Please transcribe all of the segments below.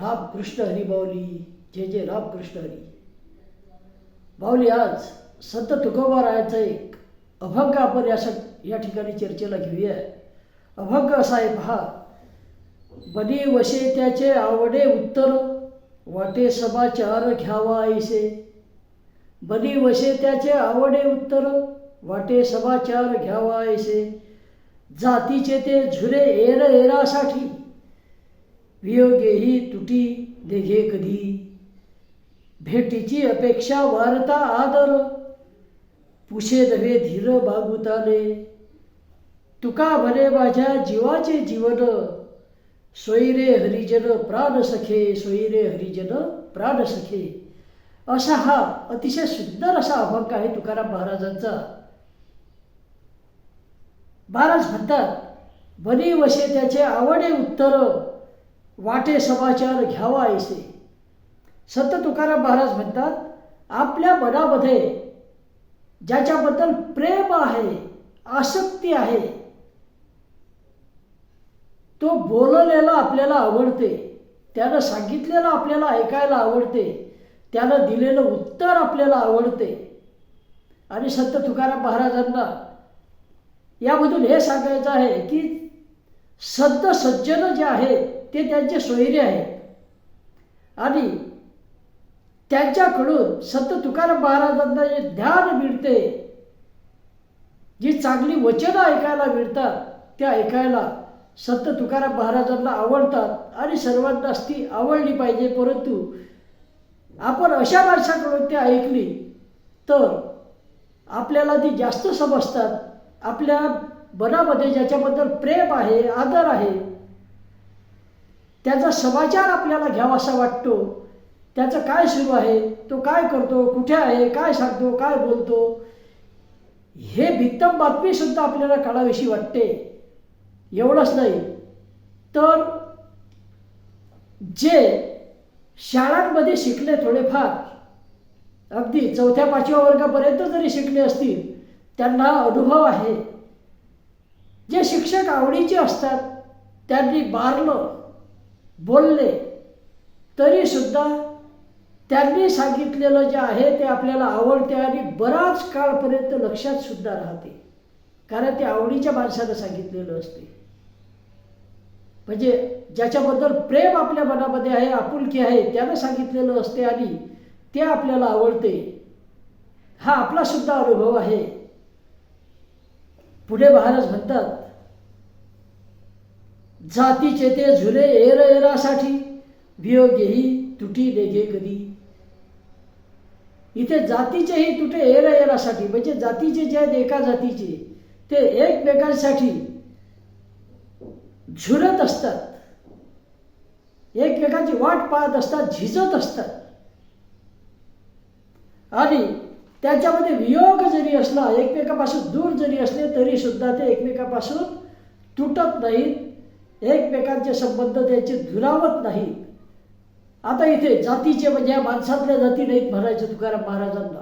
राम कृष्ण हरी बावली. जे जे राम कृष्ण हरी. बावली आज संत तुकोबारायाचा एक अभंग आपण या स- या ठिकाणी चर्चेला घेऊया. अभंग असा आहे पहा. बनी वशे त्याचे आवडे उत्तर वाटे समाचार घ्यावा ऐसे. बनी वशे त्याचे आवडे उत्तर वाटे समाचार घ्यावा ऐसे. जातीचे ते झुरे एर एरासाठी. वियोगेही तुटी देघे कधी. भेटीची अपेक्षा वारता आदर पुशे दवे धीर बागुताले तुका भले माझ्या जीवाचे जीवन सोयरे हरिजन प्राण सखे सोयरे हरिजन प्राण सखे. असा हा अतिशय सुंदर असा अभंग आहे तुकाराम महाराजांचा. महाराज म्हणतात बनी वशे त्याचे आवडे उत्तर वाटे समाचार घ्यावा ऐसे संत तुकाराम महाराज म्हणतात आपल्या मनामध्ये ज्याच्याबद्दल प्रेम आहे आसक्ती आहे तो बोललेला आपल्याला आवडते त्यानं सांगितलेलं आपल्याला ऐकायला आवडते त्यानं दिलेलं उत्तर आपल्याला आवडते. आणि संत तुकाराम महाराजांना यामधून हे सांगायचं आहे की संत सज्जन जे आहेत ते त्यांचे सोयरे आहेत. आणि त्यांच्याकडून संत तुकाराम महाराजांना जे ज्ञान मिळते. जी चांगली वचनं ऐकायला मिळतात ते ऐकायला संत तुकाराम महाराजांना आवडतात आणि सर्वांनाच ती आवडली पाहिजे. परंतु आपण अशा माणसाकडून ते ऐकली तर आपल्याला ती जास्त समजतात. आपल्या मनामध्ये ज्याच्याबद्दल प्रेम आहे आदर आहे त्याचा समाचार आपल्याला घ्यावासा वाटतो. त्याचं काय सुरू आहे? तो काय करतो? कुठे आहे? काय सांगतो? काय बोलतो? हे भित्तम बातमीसुद्धा आपल्याला काढावीशी वाटते. एवढंच नाही. तर जे शाळांमध्ये शिकले थोडेफार अगदी चौथ्या पाचव्या वर्गापर्यंत जरी शिकले असतील त्यांना अनुभव आहे. जे शिक्षक आवडीचे असतात त्यांनी बारलं बोलले तरीसुद्धा त्यांनी सांगितलेलं जे आहे ते आपल्याला आवडते आणि बराच काळपर्यंत लक्षात सुद्धा राहते. कारण ते आवडीच्या माणसानं सांगितलेलं असते. म्हणजे ज्याच्याबद्दल प्रेम आपल्या मनामध्ये आहे आपुलकी आहे त्यानं सांगितलेलं असते आणि ते आपल्याला आवडते. हा आपला सुद्धा अनुभव आहे. पुढे महाराज म्हणतात जातीचे ते झुले एर एरासाठी वियोगेही तुटी लेघे कधी इथे जातीचेही तुटे एर एरासाठी म्हणजे जातीचे जे आहेत एका जातीचे ते एकमेकांसाठी झुरत असतात. एकमेकांची वाट पाहत असतात झिजत असतात. आणि त्याच्यामध्ये वियोग जरी असला एकमेकापासून दूर जरी असले तरी सुद्धा ते एकमेकापासून तुटत नाहीत. एकमेकांचे संबंध त्याचे दुरावत नाहीत. आता इथे जातीचे म्हणजे या माणसातल्या जाती नाहीत म्हणायचं तुकाराम महाराजांना.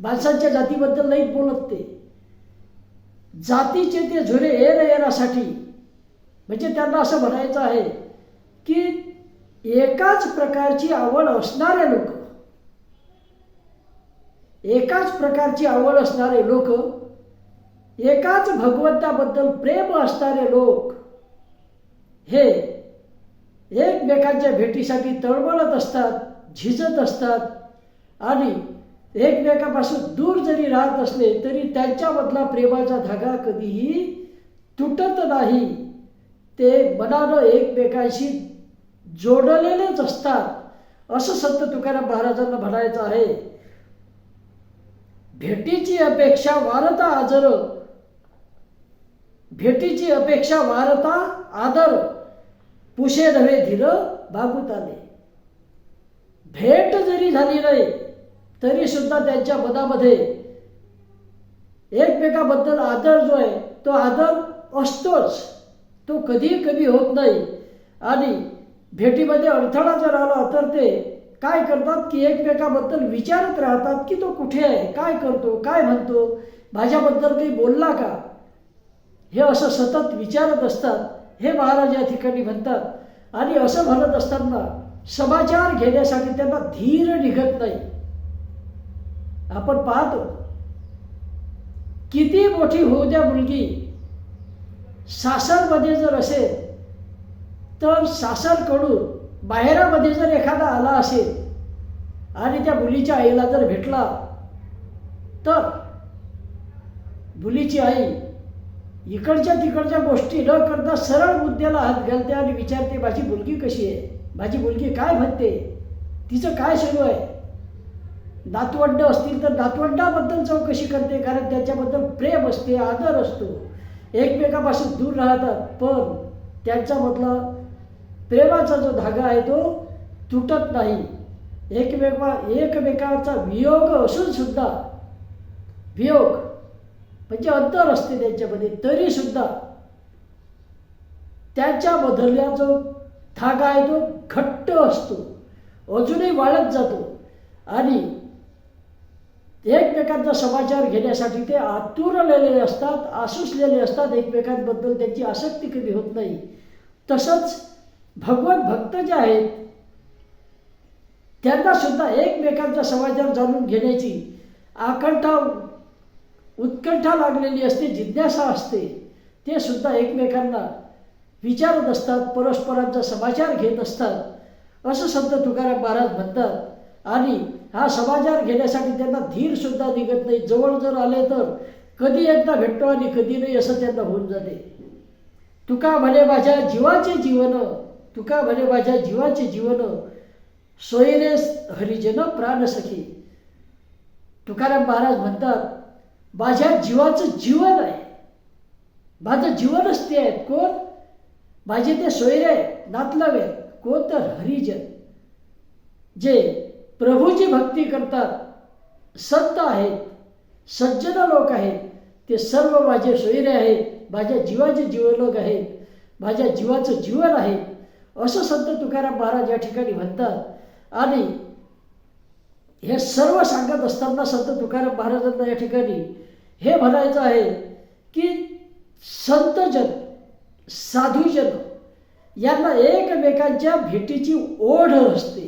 माणसांच्या जातीबद्दल नाहीत बोलत ते. जातीचे ते झुरे एर येण्यासाठी म्हणजे त्यांना असं म्हणायचं आहे की एकाच प्रकारची आवड असणारे लोक एकाच प्रकारची आवड असणारे लोक एकाच भगवंताबद्दल प्रेम असणारे लोक हे एकमेकांच्या भेटीसाठी तळमळत असतात झिजत असतात आणि एकमेकापासून दूर जरी राहत असले तरी त्यांच्यामधला प्रेमाचा धागा कधीही तुटत नाही. ते मनानं एकमेकांशी जोडलेलेच असतात असं संत तुकाराम महाराजांना म्हणायचं आहे. भेटीची अपेक्षा वारता आजरं भेटीची अपेक्षा वारता आदर पुशे नव्हे धीर बागूत आले भेट जरी झाली नाही तरी सुद्धा त्यांच्या मनामध्ये एकमेकाबद्दल आदर जो आहे तो आदर असतोच. तो कधी कमी होत नाही. आणि भेटीमध्ये अडथळा जर आला तर ते काय करतात की एकमेकाबद्दल विचारत राहतात की तो कुठे आहे काय करतो काय म्हणतो? माझ्याबद्दल काही बोलला का? हे असं सतत विचारत असतात हे महाराज या ठिकाणी म्हणतात. आणि असं म्हणत असताना समाचार घेण्यासाठी त्यांना धीर निघत नाही. आपण पाहतो किती मोठी होऊ द्या मुलगी. सासरमध्ये जर असेल तर सासरकडून बाहेरामध्ये जर एखादा आला असेल आणि त्या मुलीच्या आईला जर भेटला तर मुलीची आई इकडच्या तिकडच्या गोष्टी न करता सरळ मुद्द्याला हात घालते आणि विचारते माझी मुलगी कशी आहे? माझी मुलगी काय म्हणते? तिचं काय सुरू आहे? दातवंड असतील तर दातवंडाबद्दल चौकशी करते कारण त्याच्याबद्दल प्रेम असते आदर असतो. एकमेकापासून दूर राहतात पण त्यांच्यामधला प्रेमाचा जो धागा आहे तो तुटत नाही. एकमेका एकमेकाचा वियोग असून सुद्धा वियोग म्हणजे अंतर असते त्यांच्यामध्ये. तरी सुद्धा त्यांच्यामधला जो धागा आहे तो घट्ट असतो. अजूनही वाढत जातो. आणि एकमेकांचा समाचार घेण्यासाठी ते आतुरलेले असतात आसुसलेले असतात. एकमेकांबद्दल त्यांची आसक्ती कमी होत नाही. तसंच भगवत भक्त जे आहेत त्यांना सुद्धा एकमेकांचा समाचार जाणून घेण्याची आकंठा उत्कंठा लागलेली असते जिज्ञासा असते. ते सुद्धा एकमेकांना विचारत असतात परस्परांचा समाचार घेत असतात. असं संत तुकाराम महाराज म्हणतात. आणि हा समाचार घेण्यासाठी त्यांना धीरसुद्धा निघत नाही. जवळ जर आले तर कधी एकदा भेटतो आणि कधी नाही असं त्यांना होऊन जाते. तुका भले माझ्या जीवाचे जीवन तुका भले माझ्या जीवाचे जीवन सोयरे हरिजन प्राणसखी तुकाराम महाराज म्हणतात माझ्या जीवाचं जीवन आहे. माझं जीवनच ते आहेत कोण? माझे ते सोयरे आहेत नातलग आहेत कोण तर हरिजन जे प्रभूची भक्ती करतात संत आहेत सज्जन लोक आहेत ते सर्व माझे सोयरे आहेत माझ्या जीवाचे जीवलोक आहेत माझ्या जीवाचं जीवन आहे. असं संत तुकाराम महाराज या ठिकाणी म्हणतात. आणि हे सर्व सांगत असताना संत तुकाराम महाराजांना या ठिकाणी हे म्हणायचं आहे की संतजन साधूजन यांना एकमेकांच्या भेटीची ओढ असते.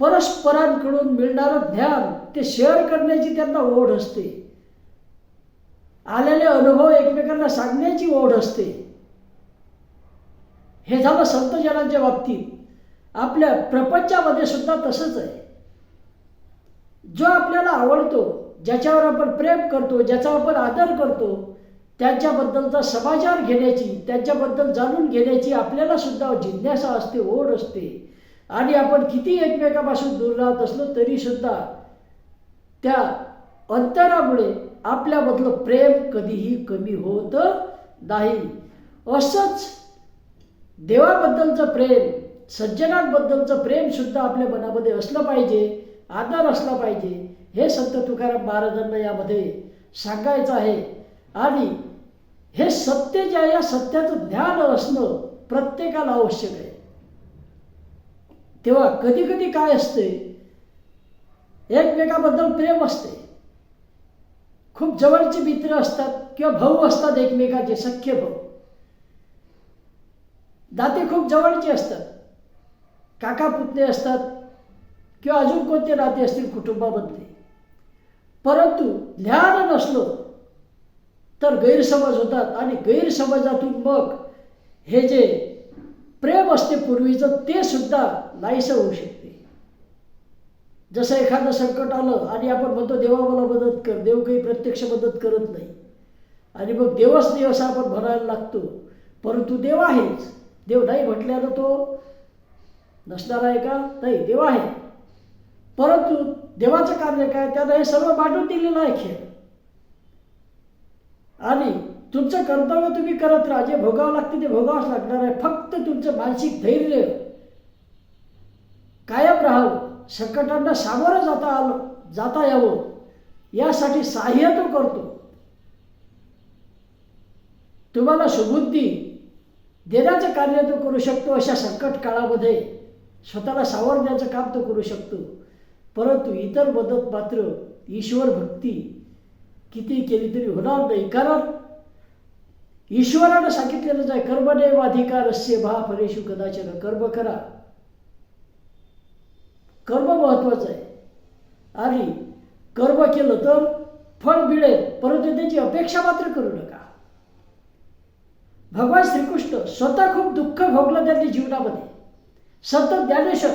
परस्परांकडून मिळणारं ज्ञान ते शेअर करण्याची त्यांना ओढ असते. आलेले अनुभव एकमेकांना सांगण्याची ओढ असते. हे झालं संतजनांच्या बाबतीत. आपल्या प्रपंचामध्ये सुद्धा तसंच आहे. जो आपल्याला आवडतो ज्याच्यावर आपण प्रेम करतो ज्याचा आपण आदर करतो त्यांच्याबद्दलचा समाचार घेण्याची त्यांच्याबद्दल जाणून घेण्याची आपल्याला सुद्धा जिज्ञासा असते ओढ असते. आणि आपण किती एकमेकापासून दूर राहत असलो तरीसुद्धा त्या अंतरामुळे आपल्यामधलं प्रेम कधीही कमी होत नाही. असंच देवाबद्दलचं प्रेम सज्जनांबद्दलचं प्रेमसुद्धा आपल्या मनामध्ये असलं पाहिजे आदर असला पाहिजे हे संत तुकाराम महाराजांना यामध्ये सांगायचं आहे. आणि हे सत्य जे आहे या सत्याचं ज्ञान असणं प्रत्येकाला आवश्यक आहे. तेव्हा कधी कधी काय असते एकमेकाबद्दल प्रेम असते. खूप जवळचे मित्र असतात किंवा भाऊ असतात एकमेकाचे सख्य भाऊ. दाते खूप जवळचे असतात. काका पुतणे असतात किंवा अजून कोणते नाते असतील कुटुंबामधले परंतु ज्ञान नसलो तर गैरसमज होतात आणि गैरसमजातून मग हे जे प्रेम असते पूर्वीचं ते सुद्धा नाहीसं होऊ शकते. जसं एखादं संकट आलं आणि आपण म्हणतो देवा मला मदत कर देव काही प्रत्यक्ष मदत करत नाही. आणि मग देवच देव आपण म्हणायला लागतो. परंतु देव आहेच. देव नाही म्हटल्यानं तो नसणार आहे का? नाही देव आहे. परंतु देवाचं कार्य काय? त्यानं हे सर्व मांडून दिलेलं आहे खेळ. आणि तुमचं कर्तव्य तुम्ही करत राहा. जे भोगावं लागते ते भोगावंच लागणार आहे. फक्त तुमचं मानसिक धैर्य. कायम राहावं. संकटांना सामोरं जाता आलं जाता यावं. यासाठी सहाय्य तो करतो. तुम्हाला सुबुद्धी देण्याचं कार्य तो करू शकतो अशा संकट काळामध्ये. स्वतःला सावरण्याचं काम तो करू शकतो. परंतु इतर मदत मात्र ईश्वर भक्ती किती केली तरी होणार नाही. कारण ईश्वरानं सांगितलेलंच आहे कर्मदेवाधिकारस्य भा फलेषु कदाचन कर्म करा. कर्म महत्वाचं आहे. आणि कर्म केलं तर फळ मिळेल परंतु त्याची अपेक्षा मात्र करू नका. भगवान श्रीकृष्ण स्वतः खूप दुःख भोगलं त्यांनी जीवनामध्ये. संत ज्ञानेश्वर.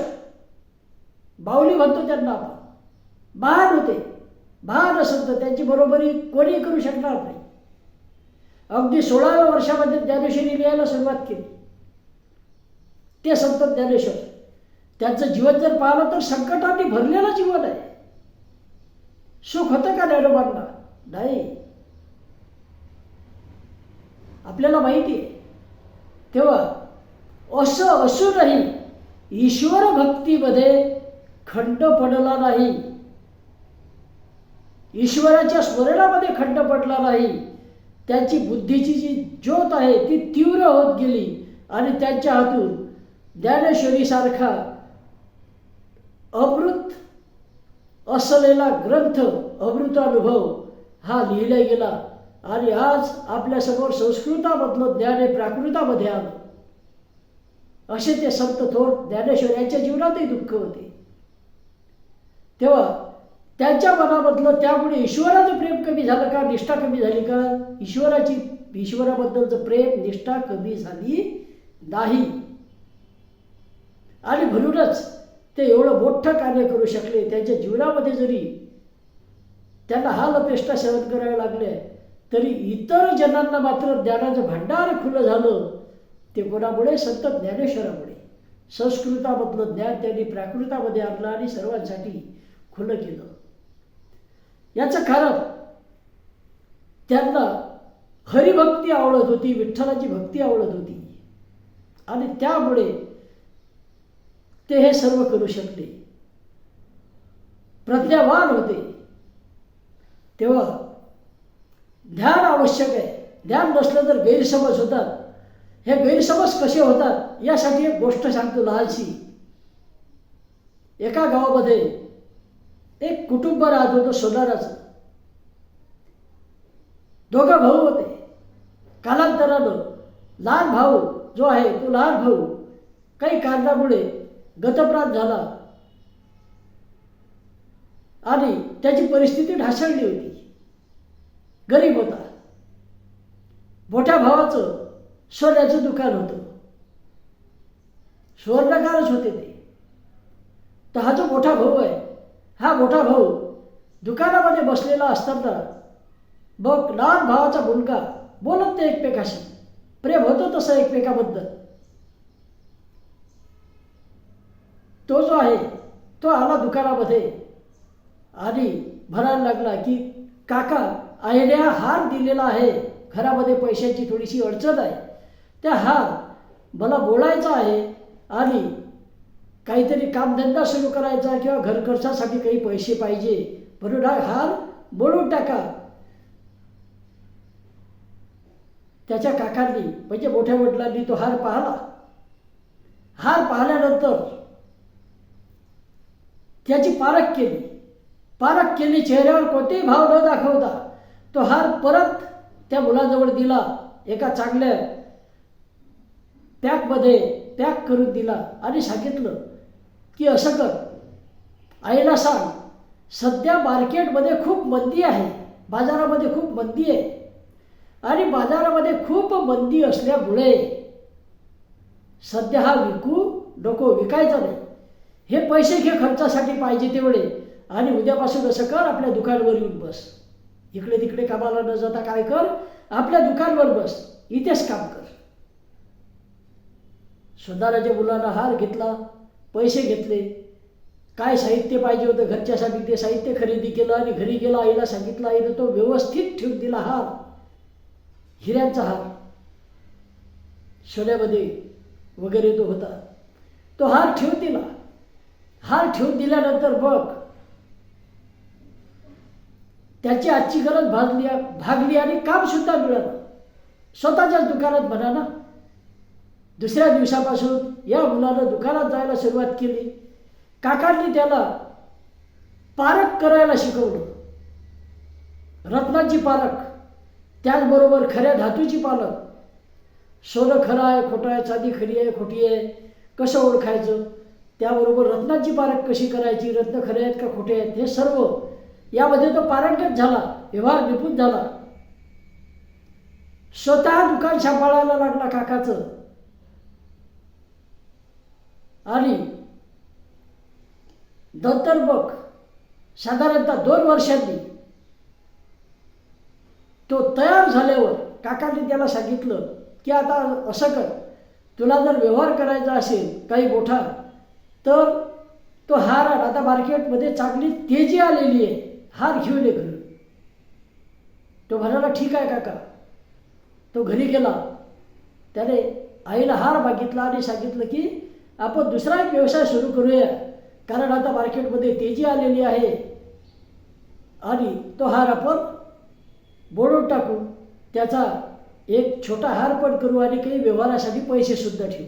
बावली म्हणतो त्यांना आपण. महान होते. महान संत त्यांची बरोबरी कोणी करू शकणार नाही. अगदी सोळाव्या वर्षामध्ये ज्ञानेश्वरी लिहायला सुरुवात केली. ते संत ज्ञानेश्वर. त्यांचं जीवन जर पाहिलं तर संकटाने भरलेलं जीवन आहे. सुख होतं का ज्ञानोबांना? नाही. आपल्याला माहिती आहे. तेव्हा असं असूनही ईश्वर भक्तीमध्ये खंड पडला नाही. ईश्वराच्या स्मरणामध्ये खंड पडला नाही. त्यांची बुद्धीची जी ज्योत आहे ती तीव्र होत गेली आणि त्यांच्या हातून ज्ञानेश्वरीसारखा अमृत असलेला ग्रंथ अमृतानुभव हा लिहिला गेला. आणि आज आपल्यासमोर संस्कृतामधलं ज्ञान हे प्राकृतामध्ये आलं. असे ते संत थोर ज्ञानेश्वर यांच्या जीवनातही दुःख होते. तेव्हा त्यांच्या मनामधलं त्यामुळे ईश्वराचं प्रेम कमी झालं का निष्ठा कमी झाली का? ईश्वराची ईश्वराबद्दलचं प्रेम निष्ठा कमी झाली नाही. आणि म्हणूनच ते एवढं मोठं कार्य करू शकले. त्यांच्या जीवनामध्ये जरी त्यांना हा लपेष्टा सहन करावे लागले तरी इतर जनांना मात्र ज्ञानाचं भांडार खुलं झालं. ते कोणामुळे? संत ज्ञानेश्वरामुळे. संस्कृतामधलं ज्ञान त्यांनी प्राकृतामध्ये आणलं आणि सर्वांसाठी खुलं केलं. याचं कारण त्यांना हरिभक्ती आवडत होती विठ्ठलाची भक्ती आवडत होती. आणि त्यामुळे ते हे सर्व करू शकले. प्रज्ञावान होते. तेव्हा ध्यान आवश्यक आहे. ध्यान नसलं तर गैरसमज होतात. हे गैरसमज कसे होतात यासाठी एक गोष्ट सांगतो लहानशी एका गावामध्ये एक कुटुंब राहत होतं सोनाराचं. दोघं भाऊ होते. कालांतरानं लहान भाऊ जो आहे तो लहान भाऊ काही कारणामुळे गतप्रात झाला. आणि त्याची परिस्थिती ढासळली होती. गरीब होता. मोठ्या भावाचं सोन्याचं दुकान होतं. सुवर्णकारच होते ते. तर हा जो मोठा भाऊ आहे हा मोठा भाऊ दुकानामध्ये बसलेला असताना बघ लहान भावाचा मुलगा बोलत ते एकमेकाशी. प्रेम होतं तसं एकमेकाबद्दल. तो जो आहे तो आला दुकानामध्ये आणि भरायला लागला की काका आईने हार दिलेला आहे. घरामध्ये पैशांची थोडीशी अडचण आहे. त्या हार मला बोलायचा आहे आणि काहीतरी कामधंदा सुरू करायचा किंवा घरखर्चासाठी काही पैसे पाहिजे म्हणून हा हार बोलून टाका. त्याच्या काकांनी म्हणजे मोठ्या वडिलांनी तो हार पाहिला. हार पाहिल्यानंतर त्याची पारख केली. पारख केली चेहऱ्यावर कोणतेही भाव न दाखवता तो हार परत त्या मुलाजवळ दिला एका चांगल्या पॅकमध्ये पॅक करून दिला. आणि सांगितलं की असं कर. आईला सांग सध्या मार्केटमध्ये खूप मंदी आहे बाजारामध्ये खूप मंदी आहे. आणि बाजारामध्ये खूप मंदी असल्यामुळे सध्या हा विकू नको विकायचा नाही. हे पैसे घे खर्चासाठी पाहिजे तेवढे. आणि उद्यापासून असं कर आपल्या दुकानवर येऊन बस. इकडे तिकडे कामाला न जाता काय कर आपल्या दुकानवर बस. इथेच काम कर. स्वतःच्या मुलांना हार घेतला पैसे घेतले. काय साहित्य पाहिजे होतं घरच्यासाठी ते साहित्य खरेदी केलं आणि घरी गेला आईला सांगितलं आईनं तो व्यवस्थित ठेवून दिला हार. हिऱ्यांचा हार. सोन्यामध्ये वगैरे तो होता. तो हार ठेवून दिला. हार ठेवून दिल्यानंतर बघ त्याची आजची गरज भागली भागली आणि कामसुद्धा मिळालं. स्वतःच्याच दुकानात म्हणा ना. दुसऱ्या दिवसापासून या मुलानं दुकानात जायला सुरुवात केली. काकांनी त्याला पारख करायला शिकवलं. रत्नाची पारख त्याचबरोबर खऱ्या धातूची पालक. सोनं खरं आहे खोटं आहे चांदी खरी आहे खोटी आहे कसं ओळखायचं? त्याबरोबर रत्नाची पारख कशी करायची? रत्न खरे आहेत का खोटे आहेत? हे सर्व यामध्ये तो पारंगत झाला व्यवहार निपुण झाला. स्वतः दुकान सांभाळायला लागला काकाचं. आणि नंतर बघ साधारणतः दोन वर्षांनी तो तयार झाल्यावर काकाने त्याला सांगितलं की आता असं कर तुला जर व्यवहार करायचा असेल काही मोठा तर तो हार आण. आता मार्केटमध्ये चांगली तेजी आलेली आहे हार घेऊन ये घरी. तो म्हणाला ठीक आहे काका. तो घरी गेला. त्याने आईला हार मागितला आणि सांगितलं की आपण दुसरा एक व्यवसाय सुरू करूया. कारण आता मार्केटमध्ये तेजी आलेली आहे. आणि तो हार आपण बोडून टाकू. त्याचा एक छोटा हार पण करू आणि काही व्यवहारासाठी पैसेसुद्धा ठेवू.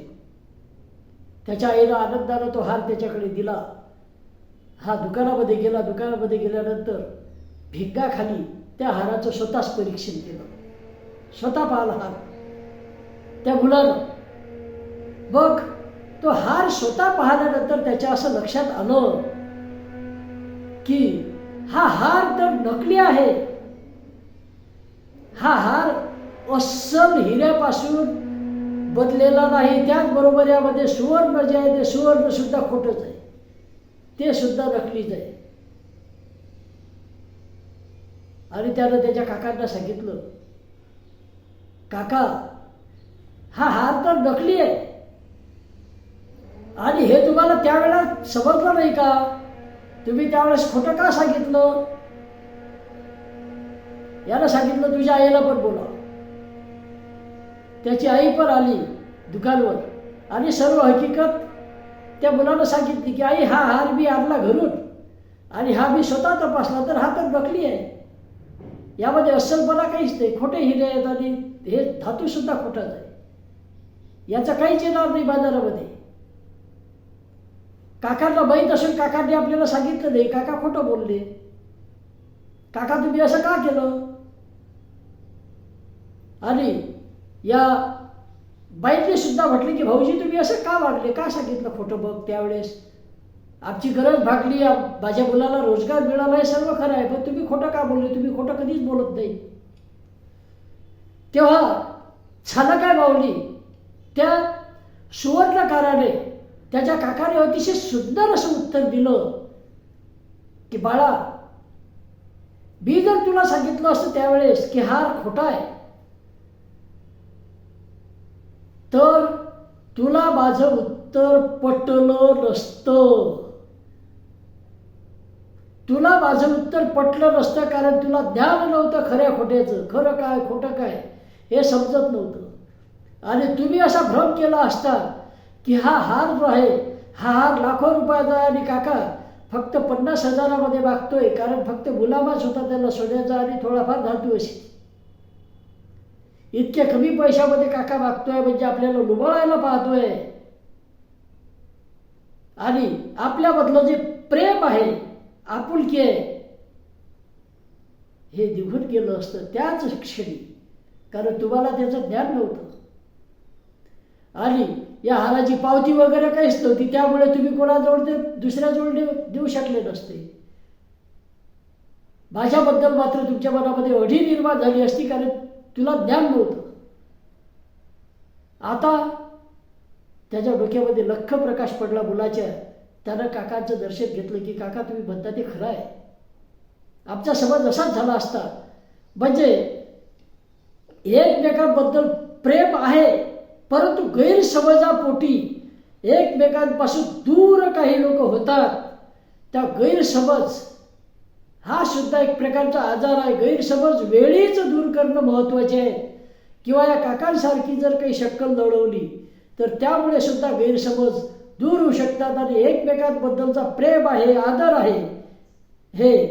त्याच्या आईला आनंदानं तो हार त्याच्याकडे दिला. हा दुकानामध्ये गेला. दुकानामध्ये गेल्यानंतर भिंगाखाली त्या हाराचं स्वतःच परीक्षण केलं. स्वतः पाहिला हार. त्या मुलानं बघ तो हार स्वतः पाहिल्यानंतर त्याच्या असं लक्षात आलं की हा हार तर नकली आहे. हा हार अस्सल हिऱ्यापासून बदलेला नाही त्याचबरोबर यामध्ये सुवर्ण जे आहे ते सुवर्ण सुद्धा खोटंच आहे. ते सुद्धा नकलीच आहे. आणि त्यानं त्याच्या काकांना सांगितलं काका हा हार तर नकली आहे. आणि हे तुम्हाला त्यावेळेला समजलं नाही का? तुम्ही त्यावेळेस खोटं का सांगितलं? याला सांगितलं तुझ्या आईला पण बोला त्याची आई पण आली दुकानवर आणि सर्व हकीकत त्या मुलानं सांगितली की आई हा हार मी आणला घरून आणि हा मी स्वतः तपासला तर हा तर नकली आहे. यामध्ये अस्सलपणा काहीच नाही. खोटे हिरे आहेत आणि हे धातूसुद्धा खोटंच आहे. याचा काहीच येणार नाही बाजारामध्ये. काकांना माहीत असून काकांनी आपल्याला सांगितलं नाही. काका खोटं बोलले. काका तुम्ही असं का केलं? आणि या बाईने सुद्धा म्हटले की भाऊजी तुम्ही असं का वागले? का सांगितलं खोटं बघ त्यावेळेस? आमची गरज भागली माझ्या मुलाला रोजगार मिळाला हे सर्व खरं आहे पण तुम्ही खोटं का बोलले? तुम्ही खोटं कधीच बोलत नाही. तेव्हा झालं काय माऊली? त्या सुवर्णकाराने त्याच्या काकाने अतिशय सुंदर असं उत्तर दिलं की बाळा मी जर तुला सांगितलं असतं त्यावेळेस की हार खोटा आहे तर तुला माझं उत्तर पटलं नसतं. तुला माझं उत्तर पटलं नसतं कारण तुला ज्ञान नव्हतं खऱ्या खोट्याचं. खरं काय खोटं काय हे समजत नव्हतं. आणि तुम्ही असा भ्रम केला असता की हा हार जो आहे हा हार लाखो रुपयाचा आहे आणि काका फक्त पन्नास हजारामध्ये मागतोय कारण फक्त गुलामाच होता त्याला सोन्याचा आणि थोडाफार धातू अशी इतक्या कमी पैशामध्ये काका मागतोय म्हणजे आपल्याला लुबाळायला पाहतोय. आणि आपल्यामधलं जे प्रेम आहे आपुलकी आहे हे निघून गेलं असतं त्याच क्षणी कारण तुम्हाला त्याचं ज्ञान नव्हतं. आणि या हाराची पावती वगैरे काहीच नव्हती. त्यामुळे तुम्ही कोणाजवळ ते दुसऱ्याजवळ देऊ देऊ शकले नसते. भाषाबद्दल मात्र तुमच्या मनामध्ये अढी निर्माण झाली असती कारण तुला ज्ञान नव्हतं. आता त्याच्या डोक्यामध्ये लख प्रकाश पडला मुलाच्या. त्यानं काकांचं दर्शन घेतलं की काका तुम्ही म्हणता ते खरं आहे. आमचा समज असाच झाला असता. म्हणजे एकमेकांबद्दल प्रेम आहे. परंतु गैरसमजापोटी एकमेकांपासून दूर काही लोक होतात. त्या गैरसमज हा सुद्धा एक प्रकारचा आजार आहे. गैरसमज वेळीच दूर करणं महत्त्वाचे आहे. किंवा या काकांसारखी जर काही शक्कल लढवली तर त्यामुळे सुद्धा गैरसमज दूर होऊ शकतात आणि एकमेकांबद्दलचा प्रेम आहे आदर आहे हे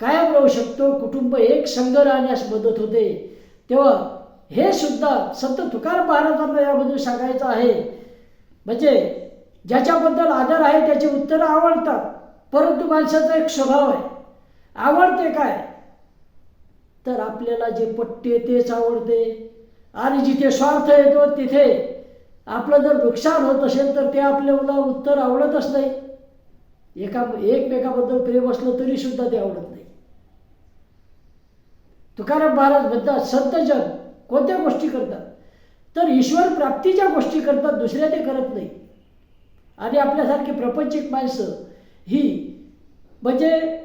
कायम राहू शकतो. कुटुंब एक संघ राहण्यास मदत होते. तेव्हा हे सुद्धा संत तुकाराम महाराजांना याबद्दल सांगायचं आहे. म्हणजे ज्याच्याबद्दल आदर आहे त्याची उत्तरं आवडतात परंतु माणसाचा एक स्वभाव आहे. आवडते काय? तर आपल्याला जे पट्टे तेच आवडते. आणि जिथे स्वार्थ येतो तिथे आपलं जर नुकसान होत असेल तर ते आपल्याला उत्तर आवडतच नाही. एका एकमेकाबद्दल प्रेम असलं तरी सुद्धा ते आवडत नाही. तुकाराम महाराज म्हणतात संतजन कोणत्या गोष्टी करतात? तर ईश्वर प्राप्तीच्या गोष्टी करतात दुसऱ्या ते करत नाही. आणि आपल्यासारखी प्रपंचिक माणसं ही म्हणजे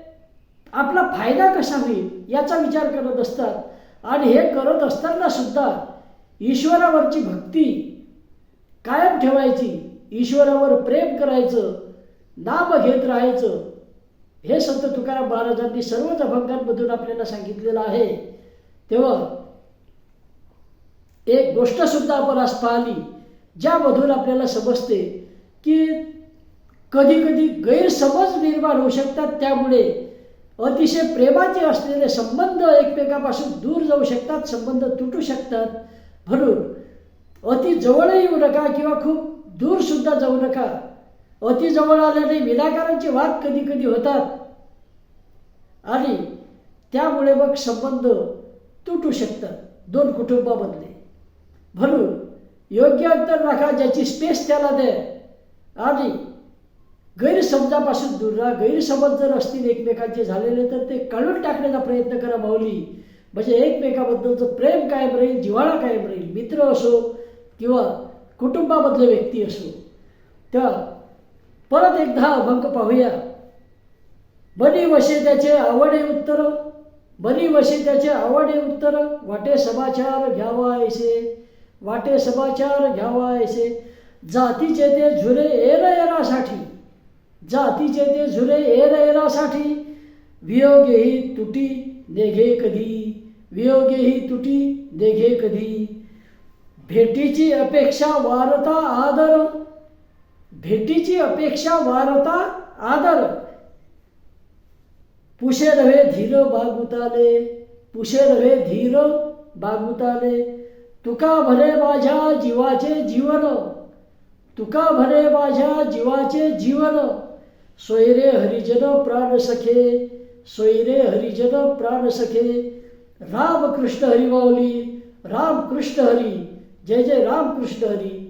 आपला फायदा कसा होईल याचा विचार करत असतात. आणि हे करत असताना सुद्धा ईश्वरावरची भक्ती कायम ठेवायची ईश्वरावर प्रेम करायचं नाम घेत राहायचं. हे संत तुकाराम महाराजांनी सर्वच अभंगांमधून आपल्याला सांगितलेलं आहे. तेव्हा एक गोष्ट सुद्धा आपण आज पाहिली ज्यामधून आपल्याला समजते की कधी कधी गैरसमज निर्माण होऊ शकतात. त्यामुळे अतिशय प्रेमाचे असलेले संबंध एकमेकापासून दूर जाऊ शकतात संबंध तुटू शकतात. म्हणून अति जवळ येऊ नका किंवा खूप दूर सुद्धा जाऊ नका. अति जवळ आल्याने विनाकारांचे वाद कधी कधी होतात. आणि त्यामुळे मग संबंध तुटू शकतात. दोन कुटुंबामधले. भरून योग्य अंतर राखा ज्याची स्पेस त्याला द्या. आणि गैरसमजापासून दूर राहा. गैरसमज जर असतील एकमेकांचे झालेले तर ते काढून टाकण्याचा प्रयत्न करा माऊली. म्हणजे एकमेकाबद्दलचं प्रेम कायम राहील जिव्हाळा कायम राहील. मित्र असो किंवा कुटुंबामधले व्यक्ती असो. त्या परत एकदा अभंग पाहूया. बनी वशे त्याचे आवडे उत्तर बनी वशे त्याचे आवडे उत्तर वाटे समाचार घ्यावा ऐसे. वाटे समाचार घ्यावा ऐसे जातीचे ते झुरे एर एरासाठी जातीचे ते झुरे एर येण्यासाठी. वियोगेही तुटी नेघे कधी. वियोगेही तुटी नेघे कधी. भेटीची अपेक्षा वारता आदर. भेटीची अपेक्षा वारता आदर. पुशे नव्हे धीर बागुताले. पुषे नव्हे धीर बागुताले. तुका भरे माझ्या जीवाचे जीवन. तुका भरे माझ्या जीवाचे जीवन. सोयरे हरिजन प्राण सखे सोयरे हरिजन प्राण सखे. राम कृष्ण हरी राम कृष्ण हरी जय जय राम कृष्ण हरी.